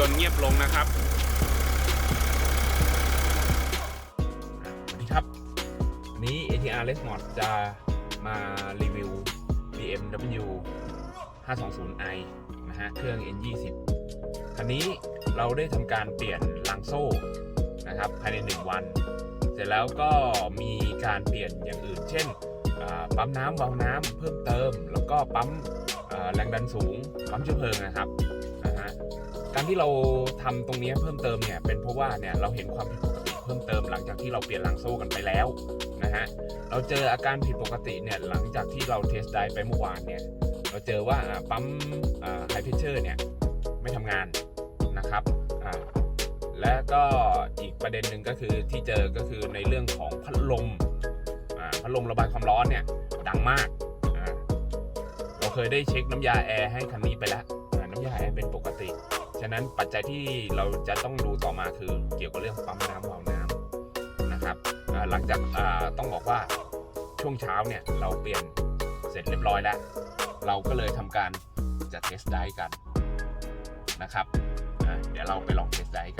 ยนต์เงียบลงนะครับสวัสดีครับ นี้ ATR r e s m o d จะมารีวิว BMW 520i นะฮะ เครื่อง N20 คันนี้เราได้ทำการเปลี่ยนลังโซ่นะครับ ภายใน 1 วัน เสร็จแล้วก็มีการเปลี่ยนอย่างอื่น เช่นปั๊มน้ำวาล์วน้ำเพิ่มเติม แล้วก็ปั๊มแรงดันสูงปั๊มเชื้อเพลิงนะครับ การที่เราทำตรงนี้เพิ่มเติมเนี่ยเป็นเพราะว่าเนี่ยเราเห็นความผิดปกติเพิ่มเติมหลังจากที่เราเปลี่ยนลังโซ่กันไปแล้วนะฮะเราเจออาการผิดปกติเนี่ยหลังจากที่เราเทสได้ไปเมื่อวานเนี่ยเราเจอว่าปั๊มไฮเพชเชอร์เนี่ยไม่ทำงานนะครับอ่าและก็อีกประเด็นหนึ่งก็คือที่เจอก็คือในเรื่องของพัดลมอ่าพัดลมระบายความร้อนเนี่ยดังมากอ่าเราเคยได้เช็คน้ำยาแอร์ให้คันนี้ไปแล้วน้ำยาแอร์เป็นปกติ ฉะนั้นปัจจัยที่เราจะต้องดูต่อมาคือเกี่ยวกับเรื่องปั๊มน้ำวาล์วน้ำนะครับหลังจากต้องบอกว่าช่วงเช้าเนี่ยเราเปลี่ยนเสร็จเรียบร้อยแล้ว เราก็เลยทำการจะเทสได้กันนะครับเดี๋ยวเราไปลองเทสได้กัน